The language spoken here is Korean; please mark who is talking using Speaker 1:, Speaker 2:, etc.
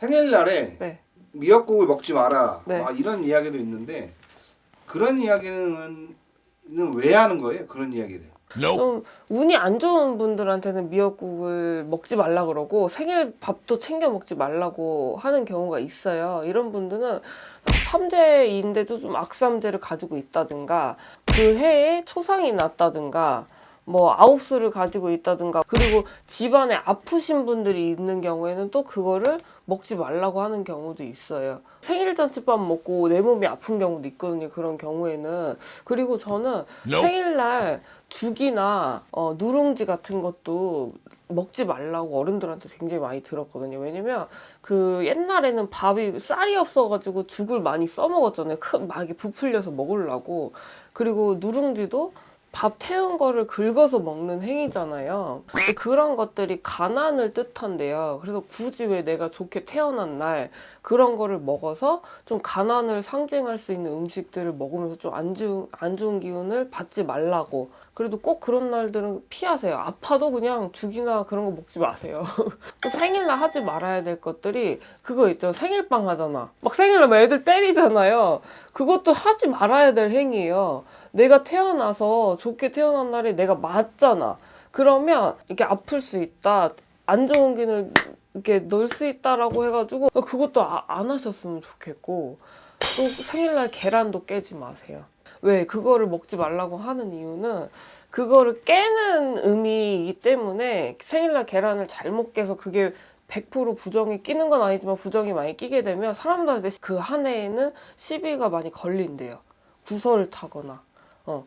Speaker 1: 생일날에
Speaker 2: 네.
Speaker 1: 미역국을 먹지 마라.
Speaker 2: 네.
Speaker 1: 막 이런 이야기도 있는데 그런 이야기는 왜 하는 거예요? 그런 이야기를.
Speaker 2: 좀 운이 안 좋은 분들한테는 미역국을 먹지 말라 그러고 생일 밥도 챙겨 먹지 말라고 하는 경우가 있어요. 이런 분들은 삼재인데도 좀 악삼재를 가지고 있다든가 그 해에 초상이 났다든가 뭐 아홉수를 가지고 있다든가 그리고 집안에 아프신 분들이 있는 경우에는 또 그거를 먹지 말라고 하는 경우도 있어요. 생일 잔치밥 먹고 내 몸이 아픈 경우도 있거든요. 그런 경우에는 그리고 저는 생일날 죽이나 어, 누룽지 같은 것도 먹지 말라고 어른들한테 굉장히 많이 들었거든요. 왜냐면 그 옛날에는 밥이 쌀이 없어가지고 죽을 많이 써먹었잖아요. 큰 막 이렇게 부풀려서 먹으려고. 그리고 누룽지도 밥 태운 거를 긁어서 먹는 행위잖아요. 그런 것들이 가난을 뜻한대요. 그래서 굳이 왜 내가 좋게 태어난 날 그런 거를 먹어서 좀 가난을 상징할 수 있는 음식들을 먹으면서 좀 안 좋은, 안 좋은 기운을 받지 말라고. 그래도 꼭 그런 날들은 피하세요. 아파도 그냥 죽이나 그런 거 먹지 마세요. 또 생일날 하지 말아야 될 것들이 그거 있죠. 생일빵 하잖아. 막 생일날 막 애들 때리잖아요. 그것도 하지 말아야 될 행위예요. 내가 태어나서 좋게 태어난 날에 내가 맞잖아. 그러면 이렇게 아플 수 있다. 안 좋은 기운을 이렇게 넣을 수 있다라고 해가지고 그것도 아- 안 하셨으면 좋겠고 또 생일날 계란도 깨지 마세요. 왜 그거를 먹지 말라고 하는 이유는 그거를 깨는 의미이기 때문에 생일날 계란을 잘못 깨서 그게 100% 부정이 끼는 건 아니지만 부정이 많이 끼게 되면 사람들한테 그 한 해에는 시비가 많이 걸린대요. 구설을 타거나. 어.